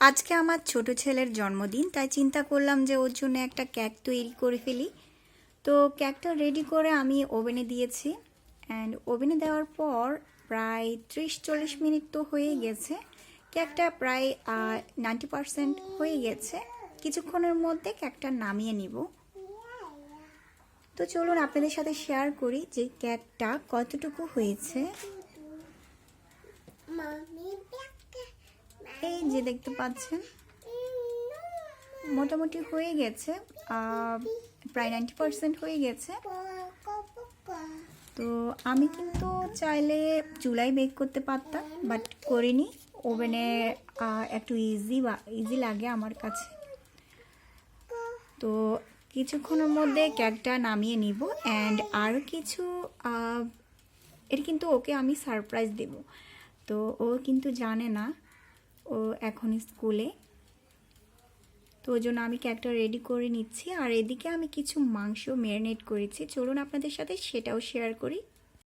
আজকে আমার ছোট ছেলের জন্মদিন, তাই চিন্তা করলাম যে ওর জন্য একটা কেক তৈরি করে ফেলি। তো কেকটা রেডি করে আমি ওভেনে দিয়েছি অ্যান্ড ওভেনে দেওয়ার পর প্রায় ত্রিশ চল্লিশ মিনিট তো হয়ে গেছে। কেকটা প্রায় নাইনটি পারসেন্ট হয়ে গেছে। কিছুক্ষণের মধ্যে কেকটা নামিয়ে নিব। তো চলুন আপনাদের সাথে শেয়ার করি যে কেকটা কতটুকু হয়েছে। এই যে দেখতে পাচ্ছেন, মোটামুটি হয়ে গেছে প্রায় নাইনটি পার্সেন্ট হয়ে গেছে। তো আমি কিন্তু চাইলে চুলাই বেক করতে পারতাম বাট করিনি। ওভেনে একটু ইজি বা ইজি লাগে আমার কাছে। তো কিছুক্ষণের মধ্যে কেকটা নামিয়ে নিব অ্যান্ড আরও কিছু এটা কিন্তু ওকে আমি সারপ্রাইজ দেব। তো ও কিন্তু জানে না ও এখন স্কুলে। তো ওই জন্য আমি কেকটা রেডি করে নিচ্ছি। আর এদিকে আমি কিছু মাংস ম্যারিনেট করেছি। চলুন আপনাদের সাথে সেটাও শেয়ার করি।